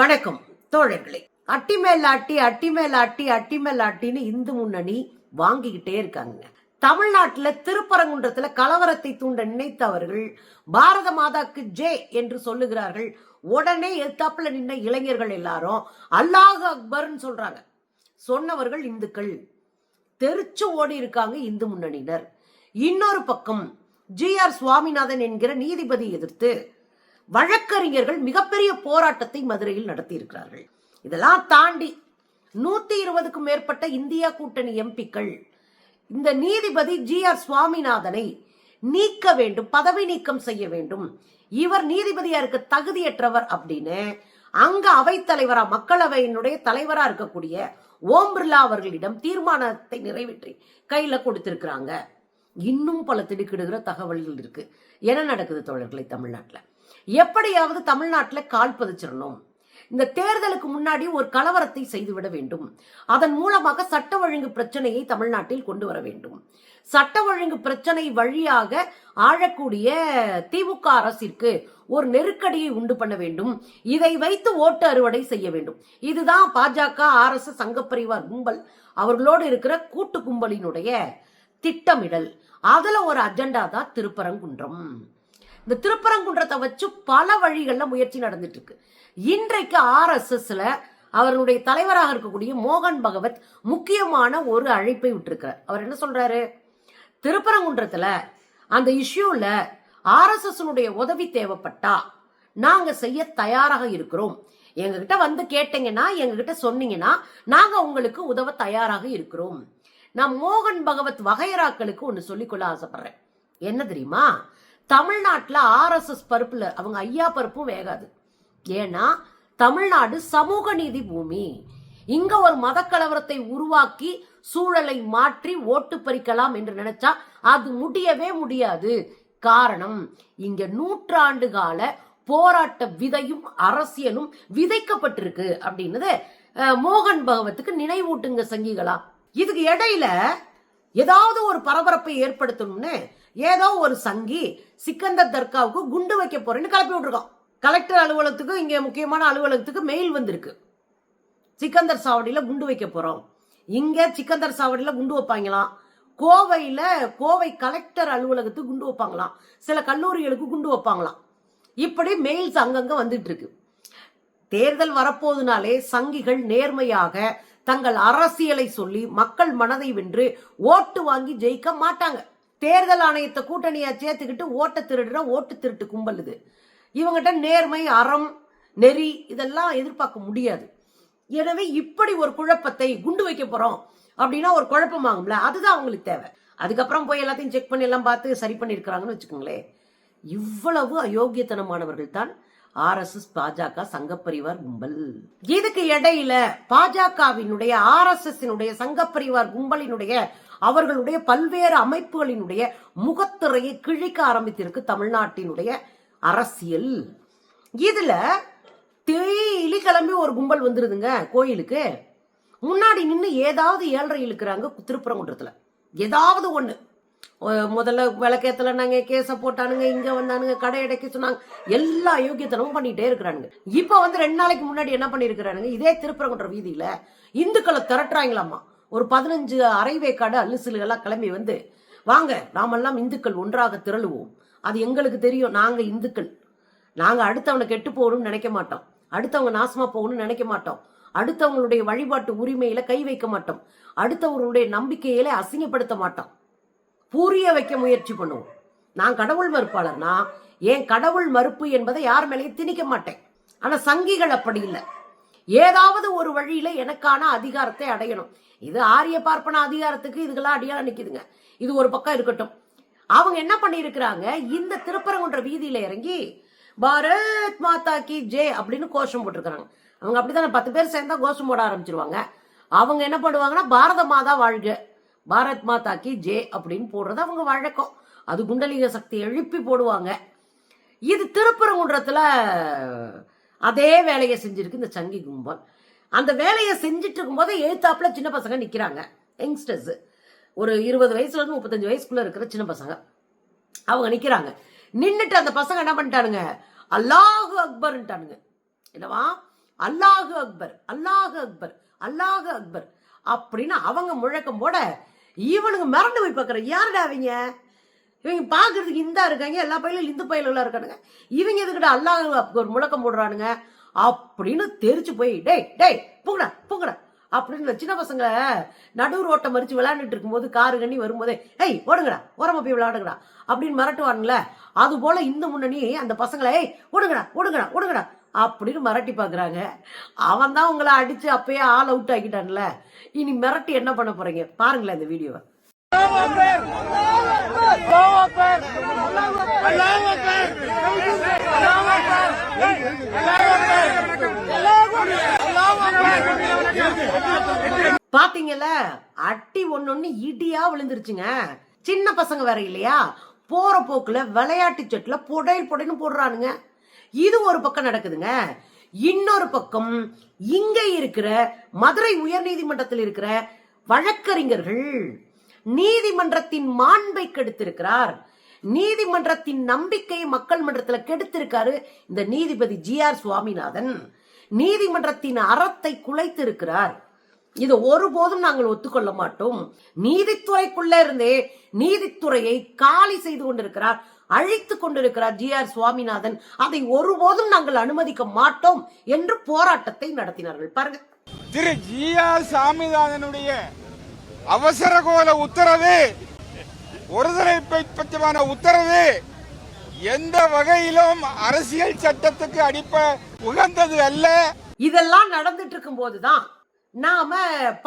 வணக்கம் தோழர்களே. அட்டி மேலாட்டி அட்டி மேலாட்டி அட்டி மேலாட்டின்னு இந்து முன்னணி வாங்கிக்கிட்டே இருக்காங்க தமிழ்நாட்டுல திருப்பரங்குன்றத்துல கலவரத்தை தூண்ட நினைத்தவர்கள் பாரத மாதாக்கு ஜே என்று சொல்லுகிறார்கள். உடனே எத்தாப்புல நின்ன இளைஞர்கள் எல்லாரும் அல்லாஹ் அக்பர்னு சொல்றாங்க. சொன்னவர்கள் இந்துக்கள். தெரிச்சு ஓடி இருக்காங்க இந்து முன்னணியினர். இன்னொரு பக்கம் ஜி ஆர் சுவாமிநாதன் என்கிற நீதிபதி எதிர்த்து வழக்கறிஞர்கள் மிகப்பெரிய போராட்டத்தை மதுரையில் நடத்தி இருக்கிறார்கள் இதெல்லாம் தாண்டி நூத்தி இருபதுக்கும் மேற்பட்ட இந்தியா கூட்டணி எம்பிக்கள் இந்த நீதிபதி ஜி ஆர் சுவாமிநாதனை நீக்க வேண்டும் பதவி நீக்கம் செய்ய வேண்டும். இவர் நீதிபதியா இருக்க தகுதியற்றவர் அப்படின்னு அங்க அவைத்தலைவரா மக்களவையினுடைய தலைவரா இருக்கக்கூடிய ஓம் பிர்லா அவர்களிடம் தீர்மானத்தை நிறைவேற்றி கையில கொடுத்திருக்கிறாங்க. இன்னும் பல திடுக்கிடுகிற தகவல்கள் இருக்கு. என்ன நடக்குது தோழர்களை தமிழ்நாட்டில்? எப்படியாவது தமிழ்நாட்டில் கால் பதிச்சிடணும் இந்த தேர்தலுக்கு முன்னாடி ஒரு கலவரத்தை செய்துவிட வேண்டும். அதன் மூலமாக சட்ட ஒழுங்கு பிரச்சனையை தமிழ்நாட்டில் கொண்டு வர வேண்டும். சட்ட ஒழுங்கு பிரச்சனை வழியாக ஆழக்கூடிய திமுக அரசிற்கு ஒரு நெருக்கடியை உண்டு பண்ண வேண்டும். இதை வைத்து ஓட்டு அறுவடை செய்ய வேண்டும். இதுதான் பாஜக ஆர் எஸ் சங்கப்பரிவார் கும்பல் அவர்களோடு இருக்கிற கூட்டு கும்பலினுடைய திட்டமிடல். அதுல ஒரு அஜெண்டா தான் திருப்பரங்குன்றம். இந்த திருப்பரங்குன்றத்தை வச்சு பல வழிகளில் முயற்சி நடந்துட்டு இருக்கு இன்றைக்கு ஆர்எஸ்எஸ்ல அவர்களுடைய அவருடைய தலைவராக இருக்கக்கூடிய மோகன் பகவத் முக்கியமான ஒரு அழைப்பை விட்டுருக்கிறார். அவர் என்ன சொல்றாரு? திருப்பரங்குன்றத்தில் அந்த இஷ்யூல ஆர்எஸ்எஸ்னுடைய உதவி தேவைப்பட்டா நாங்கள் செய்ய தயாராக இருக்கிறோம். எங்ககிட்ட வந்து கேட்டீங்கன்னா எங்ககிட்ட சொன்னீங்கன்னா நாங்கள் உங்களுக்கு உதவ தயாராக இருக்கிறோம். நான் மோகன் பகவத் வகையராக்களுக்கு ஒன்று சொல்லிக்கொள்ள ஆசைப்படுறேன். என்ன தெரியுமா? தமிழ்நாட்டில் ஆர்எஸ்எஸ் பருப்பில் அவங்க ஐயா பருப்பும் வேகாது. ஏன்னா தமிழ்நாடு சமூக நீதி பூமி. இங்க ஒரு மத கலவரத்தை உருவாக்கி சூழலை மாற்றி ஓட்டு பறிக்கலாம் என்று நினைச்சா அது முடியவே முடியாது. காரணம் இங்க நூற்றாண்டு கால போராட்ட விதையும் அரசியலும் விதைக்கப்பட்டிருக்கு அப்படின்னது மோகன் பகவத்துக்கு நினைவூட்டுங்க சங்கிகளா. இதுக்கு இடையில ஏதாவது ஒரு பரபரப்பை ஏற்படுத்தணும்னு ஏதோ ஒரு சங்கி சிக்கந்தர் தர்காவுக்கு குண்டு வைக்க போறேன்னு கிளப்பி விட்டுருக்கான். கலெக்டர் அலுவலகத்துக்கு இங்கே முக்கியமான அலுவலகத்துக்கு மெயில் வந்திருக்கு. சிக்கந்தர் சாவடியில் குண்டு வைக்க போகிறோம் இங்கே சிக்கந்தர் சாவடியில் குண்டு வைப்பாங்களாம். கோவையில் கோவை கலெக்டர் அலுவலகத்துக்கு குண்டு வைப்பாங்களாம். சில கல்லூரிகளுக்கு குண்டு வைப்பாங்களாம். இப்படி மெயில்ஸ் அங்கங்கே வந்துட்டு இருக்கு தேர்தல் வரப்போதுனாலே சங்கிகள் நேர்மையாக தங்கள் அரசியலை சொல்லி மக்கள் மனதை வென்று ஓட்டு வாங்கி ஜெயிக்க மாட்டாங்க. தேர்தல் ஆணையத்தை கூட்டணியா சேர்த்துக்கிட்டு ஓட்டை திருடுற ஓட்டு திருட்டு கும்பல் இது. இவங்கிட்ட நேர்மை அறம் நெறி இதெல்லாம் எதிர்பார்க்க முடியாது. எனவே இப்படி ஒரு குழப்பத்தை குண்டு வைக்க போறோம் அப்படின்னா ஒரு குழப்பமாகும்ல அதுதான் அவங்களுக்கு தேவை. அதுக்கப்புறம் போய் எல்லாத்தையும் செக் பண்ணி எல்லாம் பார்த்து சரி பண்ணியிருக்கிறாங்கன்னு வச்சுக்கோங்களேன் இவ்வளவு அயோக்கியத்தனமானவர்கள் தான் ஆர்எஸ்எஸ் பாஜக சங்கப்பரிவார் கும்பல். இதுக்கு இடையில பாஜகவினுடைய ஆர்எஸ்எஸ் சங்கப்பரிவார் கும்பலினுடைய அவர்களுடைய பல்வேறு அமைப்புகளினுடைய முகத்திரையை கிழிக்க ஆரம்பித்திருக்கு தமிழ்நாட்டினுடைய அரசியல். இதுல தேயிலி கிளம்பி ஒரு கும்பல் வந்துருதுங்க கோயிலுக்கு. முன்னாடி நின்று ஏதாவது ஏழரை இழுக்கிறாங்க திருப்பரங்குன்றத்தில். ஏதாவது ஒன்று முதல்ல விளக்கேத்தலனாங்க கேஸை போட்டானுங்க இங்கே வந்தானுங்க கடை அடைக்க சொன்னாங்க. எல்லா யோக்கியத்தனமும் பண்ணிகிட்டே இருக்கிறானுங்க. இப்போ வந்து ரெண்டு நாளைக்கு முன்னாடி என்ன பண்ணியிருக்கிறானுங்க? இதே திருப்பரங்குன்ற வீதியில் இந்துக்களை திரட்டுறாங்களாமா? ஒரு பதினஞ்சு அரைவேக்காடு அல்லுசிலுகளாக எல்லாம் கிளம்பி வந்து வாங்க நாமெல்லாம் இந்துக்கள் ஒன்றாக திரளுவோம். அது எங்களுக்கு தெரியும். நாங்கள் இந்துக்கள். நாங்கள் அடுத்தவனை கெட்டு போகணும்னு நினைக்க மாட்டோம். அடுத்தவங்க நாசமாக போகணும்னு நினைக்க மாட்டோம். அடுத்தவங்களுடைய வழிபாட்டு உரிமையில கை வைக்க மாட்டோம். அடுத்தவங்களுடைய நம்பிக்கையில அசிங்கப்படுத்த மாட்டோம். புரிய வைக்க முயற்சி பண்ணுவோம். நான் கடவுள் மறுப்பாளர்னா என் கடவுள் மறுப்பு என்பதை யார் மேலேயும் திணிக்க மாட்டேன். ஆனால் சங்கிகள் அப்படி இல்லை. ஏதாவது ஒரு வழியில எனக்கான அதிகாரத்தை அடையணும். இது ஆரிய பார்ப்பன அதிகாரத்துக்கு இதுக்கெல்லாம் அடியால நிக்குதுங்க. இது ஒரு பக்கம் இருக்கட்டும். அவங்க என்ன பண்ணியிருக்கிறாங்க? இந்த திருப்பரங்குன்ற வீதியில இறங்கி பாரத் மாதா கி ஜே அப்படின்னு கோஷம் போட்டிருக்கிறாங்க. அவங்க அப்படித்தானே பத்து பேர் சேர்ந்தா கோஷம் போட ஆரம்பிச்சிருவாங்க. அவங்க என்ன பண்ணுவாங்கன்னா பாரத மாதா வாழ்க பாரத் மாதா கி ஜே அப்படின்னு போடுறது அவங்க வழக்கம். அது குண்டலிக சக்தி எழுப்பி போடுவாங்க. இது திருப்பரங்குன்றத்துல அதே வேலையை செஞ்சிருக்கு இந்த சங்கி கும்பல். அந்த வேலையை செஞ்சுட்டு இருக்கும்போது எழுத்தாப்புல சின்ன பசங்க நிக்கிறாங்க யங்ஸ்டர்ஸ் ஒரு இருபது வயசுல இருந்து முப்பத்தஞ்சு வயசுக்குள்ள இருக்கிற சின்ன பசங்க. அவங்க நிக்கிறாங்க. நின்றுட்டு அந்த பசங்க என்ன பண்ணிட்டானுங்க? அல்லாஹு அக்பர்ன்ட்டானுங்க. என்னவா? அல்லாஹு அக்பர் அல்லாஹு அக்பர் அல்லாஹு அக்பர் அப்படின்னு அவங்க முழக்கம் போட இவனுங்க மிரண்டு போய் பார்க்குற யாருடா அவங்க? இவங்க பார்க்கறதுக்கு இந்தா இருக்காங்க எல்லா பயிலும் இந்து பயிலும் இருக்கானுங்க. இவங்க எதுக்கிட்ட அல்லாஹ் ஒரு முழக்கம் போடுறானுங்க? அப்படின்னு தெரிச்சு போய் டேய் டேய் பூங்கடா பூங்கடா. அப்படின்னு சின்ன பசங்க நடுவு ரோட்டை மறிச்சு விளையாண்டுட்டு இருக்கும்போது காரு கண்ணி வரும்போதே ஏய் ஓடுங்கடா ஓரமா போய் விளையாடுங்கடா. அப்படின்னு மிரட்டுவானுங்களே அது போல இந்த முன்னணி அந்த பசங்களை ஏய் ஓடுங்கடா ஓடுங்கடா ஓடுங்கடா. அப்படின்னு மிரட்டி பாக்குறாங்க. அவன் தான் உங்களை அடிச்சு அப்பயே ஆல் அவுட் ஆக்கிட்டான்ல. இனி மிரட்டி என்ன பண்ண போறீங்க? பாருங்களேன் இந்த வீடியோவை. பாத்தீங்கல்ல அட்டி ஒன்னொன்னு இடியா விழுந்துருச்சுங்க. சின்ன பசங்க வேற இல்லையா? போற போக்குல விளையாட்டு செட்டுல புடையல் புடைன்னு போடுறானுங்க. இது ஒரு பக்கம் நடக்குதுங்க. இன்னொரு பக்கம் இங்க இருக்கிற மதுரை உயர்நீதிமன்றத்தில் இருக்கிற வழக்கறிஞர்கள் நீதிமன்றத்தின் மாண்பை கெடுத்திருக்கிறார். நீதிமன்றத்தின் நம்பிக்கையை மக்கள் மன்றத்துல கெடுத்திருக்காரு இந்த நீதிபதி ஜி ஆர் சுவாமிநாதன். நீதிமன்றத்தின் அறத்தை குலைத்திருக்கிறார். இது ஒருபோதும் நாங்கள் ஒத்துக்கொள்ள மாட்டோம். நீதித்துறைக்குள்ள இருந்தே நீதித்துறையை காலி செய்து கொண்டிருக்கிறார் அழித்து கொண்டிருக்கிறார் ஜி ஆர் சுவாமிநாதன். அதை ஒருபோதும் நாங்கள் அனுமதிக்க மாட்டோம் என்று போராட்டத்தை நடத்தினார்கள். பாருங்க. திரு ஜி ஆர் சாமிநாதனுடைய அவசர கோல உத்தரவு. ஒருதலை பட்சமான உத்தரவு. எந்த வகையிலும் அரசியல் சட்டத்துக்கு அடிப்ப உகந்தது அல்ல. இதெல்லாம் நடந்துட்டு இருக்கும் போதுதான் நாம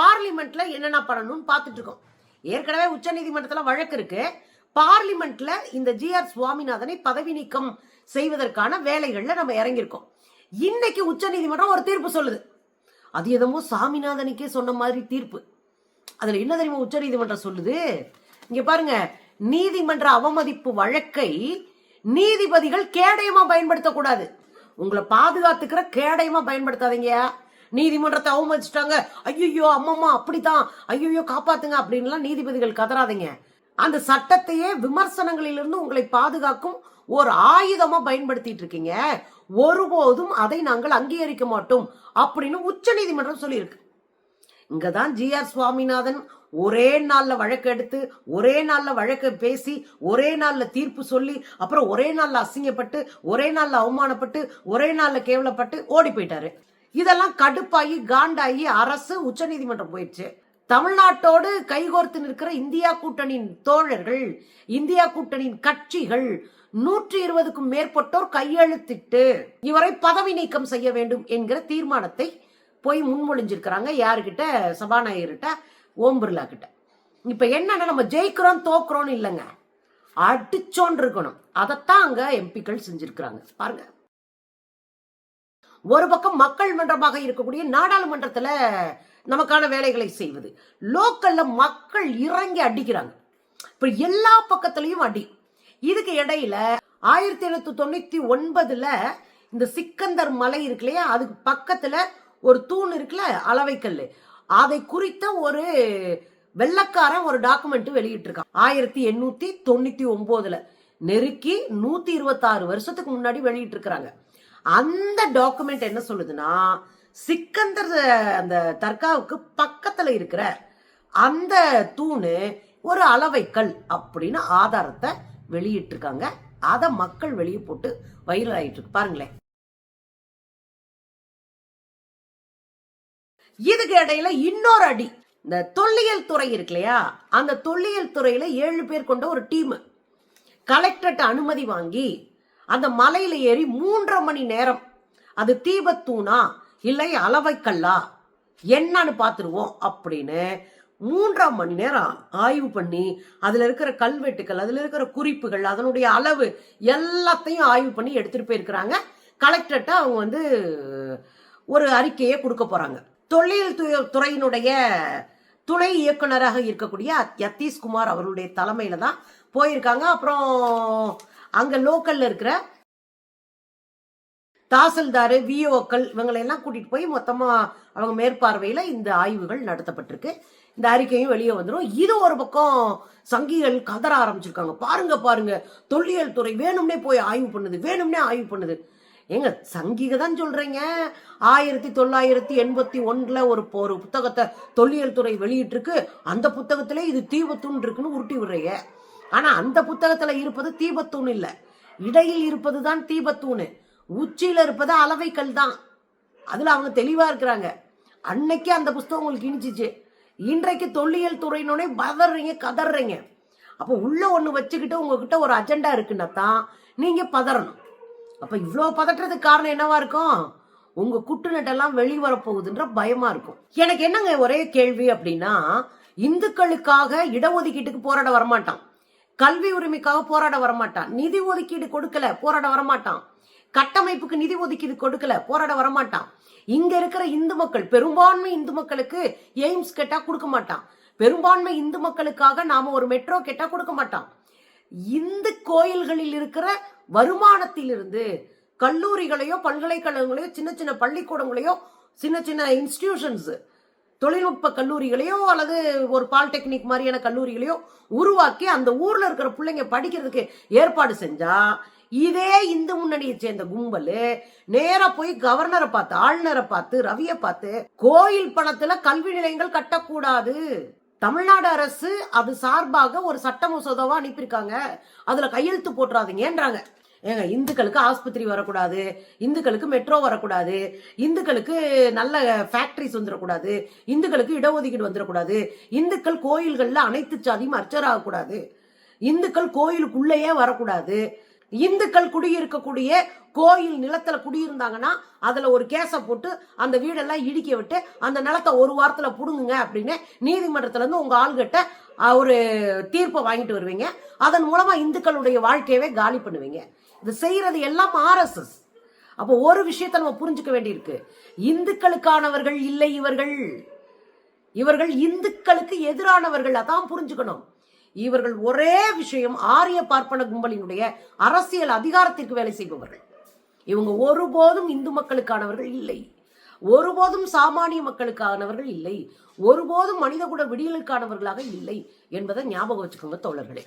பார்லிமெண்ட்ல என்னென்ன பண்ணணும்னு பார்த்துட்டு இருக்கோம் ஏற்கனவே உச்சநீதிமன்றத்துல வழக்கு இருக்கு. பார்லிமெண்ட்ல இந்த ஜி ஆர் சுவாமிநாதனை பதவி நீக்கம் செய்வதற்கான வேலைகள்ல நம்ம இறங்கியிருக்கோம். இன்னைக்கு உச்சநீதிமன்றம் ஒரு தீர்ப்பு சொல்லுது. அது எதமோ சாமிநாதனுக்கே சொன்ன மாதிரி தீர்ப்பு. அதில் என்ன தெரியுமா உச்சநீதிமன்றம் சொல்லுது? இங்கே பாருங்க நீதிமன்ற அவமதிப்பு வழக்கை நீதிபதிகள் கேடயமா பயன்படுத்தக்கூடாது. உங்களை பாதுகாத்துக்கிற கேடயமா பயன்படுத்தாதீங்க. நீதிமன்றத்தை அவமதிச்சிட்டாங்க. ஐயோ அம்மம்மா அப்படித்தான். ஐயோ காப்பாத்துங்க அப்படின்லாம் நீதிபதிகள் கதறாதீங்க. அந்த சட்டத்தையே விமர்சனங்களிலிருந்து உங்களை பாதுகாக்கும் ஒரு ஆயுதமா பயன்படுத்திட்டு இருக்கீங்க. ஒருபோதும் அதை நாங்கள் அங்கீகரிக்க மாட்டோம் அப்படின்னு உச்ச நீதிமன்றம் சொல்லியிருக்கு. இங்கதான் ஜி ஆர் சுவாமிநாதன் ஒரே நாள்ல வழக்கு எடுத்து ஒரே நாள்ல வழக்கு பேசி ஒரே நாள்ல தீர்ப்பு சொல்லி அப்புறம் ஒரே நாள்ல அசிங்கப்பட்டு ஒரே நாள்ல அவமானப்பட்டு ஒரே நாள்ல கேவலப்பட்டு ஓடி போயிட்டாரு. இதெல்லாம் கடுப்பாகி காண்டாகி அரசு உச்சநீதிமன்றம் போயிடுச்சு. தமிழ்நாட்டோடு கைகோர்த்து நிற்கிற இந்தியா கூட்டணியின் தோழர்கள் இந்தியா கூட்டணியின் கட்சிகள் நூற்றி இருபதுக்கும் மேற்பட்டோர் கையெழுத்திட்டு இவரை பதவி நீக்கம் செய்ய வேண்டும் என்கிற தீர்மானத்தை போய் முன்மொழிஞ்சிருக்கிறாங்க. யாருக்கிட்ட சபாநாயகர்கிட்ட ஓம் பிர்லா கிட்ட. இப்போ என்னன்னா நம்ம ஜெயிக்கிறோம் தோக்குறோம்னு இல்லைங்க. அடிச்சோன் இருக்கணும். அதைத்தான் அங்க எம்பிக்கள் செஞ்சிருக்கிறாங்க. பாருங்க. ஒரு பக்கம் மக்கள் மன்றமாக இருக்கக்கூடிய நாடாளுமன்றத்துல நமக்கான வேலைகளை செய்வது. லோக்கல்ல மக்கள் இறங்கி அடிக்கிறாங்க. இப்ப எல்லா பக்கத்துலயும் அடி. இதுக்கு இடையில ஆயிரத்தி எழுநூத்தி தொண்ணூத்தி ஒன்பதுல இந்த சிக்கந்தர் மலை இருக்கு இல்லையா? அதுக்கு பக்கத்துல ஒரு தூண் இருக்குல்ல அளவைக்கல் அதை குறித்த ஒரு வெள்ளக்காரன் ஒரு டாக்குமெண்ட் வெளியிட்டிருக்கான். ஆயிரத்தி எண்ணூத்தி தொண்ணூத்தி ஒன்பதுல நெருக்கி நூத்தி இருபத்தாறு வருஷத்துக்கு முன்னாடி வெளியிட்டு இருக்கிறாங்க அந்த டாக்குமெண்ட் என்ன சொல்லுதுன்னா சிக்கந்தர் அந்த தர்காவுக்கு பக்கத்துல இருக்கிற அந்த தூணு ஒரு அளவைக்கல் அப்படின்னு ஆதாரத்தை வெளியிட்டிருக்காங்க. அதை மக்கள் வெளியே போட்டு வைரல் ஆயிட்டு இருக்கு. பாருங்களேன். இதுக்கு இடையில இன்னொரு அடி. இந்த தொல்லியல் துறை இருக்கு இல்லையா? அந்த தொல்லியல் துறையில ஏழு பேர் கொண்ட ஒரு டீம் கலெக்டர்கிட்ட அனுமதி வாங்கி அந்த மலையில ஏறி மூன்றரை மணி நேரம் அது தீபத்தூணா இல்லை அளவைக்கல்லா? என்னன்னு பார்த்துருவோம் அப்படின்னு மூன்றாம் மணி நேரம் ஆய்வு பண்ணி அதில் இருக்கிற கல்வெட்டுகள் அதில் இருக்கிற குறிப்புகள் அதனுடைய அளவு எல்லாத்தையும் ஆய்வு பண்ணி எடுத்துகிட்டு போயிருக்கிறாங்க. கலெக்டர்கிட்ட அவங்க வந்து ஒரு அறிக்கையை கொடுக்க போகிறாங்க தொழில் துறையினுடைய துணை இயக்குனராக இருக்கக்கூடிய யத்தீஷ்குமார் அவருடைய தலைமையில தான் போயிருக்காங்க. அப்புறம் அங்க லோக்கல்ல இருக்கிற தாசில்தாரு விஓக்கள் இவங்களெல்லாம் கூட்டிட்டு போய் மொத்தமா அவங்க மேற்பார்வையில இந்த ஆய்வுகள் நடத்தப்பட்டிருக்கு. இந்த அறிக்கையும் வெளியே வந்துடும் இது ஒரு பக்கம் சங்கிகள் கதற ஆரம்பிச்சிருக்காங்க. பாருங்க பாருங்க. தொல்லியல் துறை வேணும்னே போய் ஆய்வு பண்ணுது வேணும்னே ஆய்வு பண்ணுது. ஏங்க சங்கிக தான் சொல்கிறீங்க ஆயிரத்தி தொள்ளாயிரத்தி எண்பத்தி ஒன்றில் ஒரு ஒரு புத்தகத்தை தொல்லியல் துறை வெளியிட்டிருக்கு. அந்த புத்தகத்திலே இது தீபத்தூண் இருக்குன்னு உருட்டி விடுறீங்க. ஆனால் அந்த புத்தகத்தில் இருப்பது தீபத்தூண் இல்லை. இடையில் இருப்பது தான் தீபத்தூணு. உச்சியில் இருப்பது அளவைக்கல் தான். அதில் அவங்க தெளிவாக இருக்கிறாங்க. அன்னைக்கு அந்த புஸ்தகம் உங்களுக்கு இனிச்சிச்சு. இன்றைக்கு தொல்லியல் துறையினோடனே பதறீங்க கதறீங்க. அப்போ உள்ள ஒன்று வச்சுக்கிட்டு உங்ககிட்ட ஒரு அஜெண்டா இருக்குன்னா தான் நீங்கள் பதறணும். அப்போ இவ்வளோ பதற்றத்துக்கு காரணம் என்னவா இருக்கும்? உங்க குட்டுநட்டெல்லாம் வெளிவரப்போகுதுன்ற பயமா இருக்கும். எனக்கு என்னங்க ஒரே கேள்வி அப்படின்னா இந்துக்களுக்காக இடஒதுக்கீட்டுக்கு போராட வரமாட்டான். கல்வி உரிமைக்காக போராட வரமாட்டான். நிதி ஒதுக்கீடு கொடுக்கல போராட வரமாட்டான். கட்டமைப்புக்கு நிதி ஒதுக்கீடு கொடுக்கல போராட வரமாட்டான். இங்க இருக்கிற இந்து மக்கள் பெரும்பான்மை இந்து மக்களுக்கு எய்ம்ஸ் கேட்டா கொடுக்க மாட்டான். பெரும்பான்மை இந்து மக்களுக்காக நாம ஒரு மெட்ரோ கேட்டா கொடுக்க மாட்டான். இந்து கோயில்களில் இருக்கிற வருமானத்திலிருந்து கல்லூரிகளையோ பல்கலைக்கழகங்களையோ சின்ன சின்ன பள்ளிக்கூடங்களையோ சின்ன சின்ன இன்ஸ்டிடியூஷன்ஸ் தொழில்நுட்ப கல்லூரிகளையோ அல்லது ஒரு பாலிடெக்னிக் மாதிரியான கல்லூரிகளையோ உருவாக்கி அந்த ஊரில் இருக்கிற பிள்ளைங்க படிக்கிறதுக்கு ஏற்பாடு செஞ்சா இதே இந்து முன்னணியை சேர்ந்த கும்பல் நேராக போய் கவர்னரை பார்த்து ஆளுநரை பார்த்து ரவியை பார்த்து கோயில் பணத்தில் கல்வி நிலையங்கள் கட்டக்கூடாது. தமிழ்நாடு அரசு அது சார்பாக ஒரு சட்ட மசோதாவா அனுப்பியிருக்காங்க. அதுல கையெழுத்து போட்டுறாதீங்கன்றாங்க ஏங்க இந்துக்களுக்கு ஆஸ்பத்திரி வரக்கூடாது இந்துக்களுக்கு மெட்ரோ வரக்கூடாது இந்துக்களுக்கு நல்ல ஃபேக்டரிஸ் வந்துடக்கூடாது இந்துக்களுக்கு இடஒதுக்கீடு வந்துடக்கூடாது இந்துக்கள் கோயில்களில் அனைத்து சாதியும் அர்ச்சராகக்கூடாது இந்துக்கள் கோயிலுக்குள்ளேயே வரக்கூடாது இந்துக்கள் குடியிருக்கக்கூடிய கோயில் நிலத்துல குடியிருந்தாங்கன்னா அதுல ஒரு கேஸை போட்டு அந்த வீடெல்லாம் இடிக்க விட்டு அந்த நிலத்தை ஒரு வாரத்துல புடுங்குங்க அப்படின்னு நீதிமன்றத்துல இருந்து உங்க ஆள்கிட்ட ஒரு தீர்ப்பை வாங்கிட்டு வருவீங்க. அதன் மூலமா இந்துக்களுடைய வாழ்க்கையவே காலி பண்ணுவீங்க. இது செய்யறது எல்லாம் ஆர்எஸ்எஸ். அப்போ ஒரு விஷயத்தை நம்ம புரிஞ்சுக்க வேண்டியிருக்கு. இந்துக்களுக்கானவர்கள் இல்லை இவர்கள். இவர்கள் இந்துக்களுக்கு எதிரானவர்கள் அதான் புரிஞ்சுக்கணும். இவர்கள் ஒரே விஷயம் ஆரிய பார்ப்பன கும்பலினுடைய அரசியல் அதிகாரத்திற்கு வேலை செய்பவர்கள். இவங்க ஒருபோதும் இந்து மக்களுக்கானவர்கள் இல்லை. ஒருபோதும் சாமானிய மக்களுக்கானவர்கள் இல்லை. ஒருபோதும் மனிதகுட விடியலுக்கானவர்களாக இல்லை என்பதை ஞாபகம் வச்சுக்கோங்க தோழர்களே.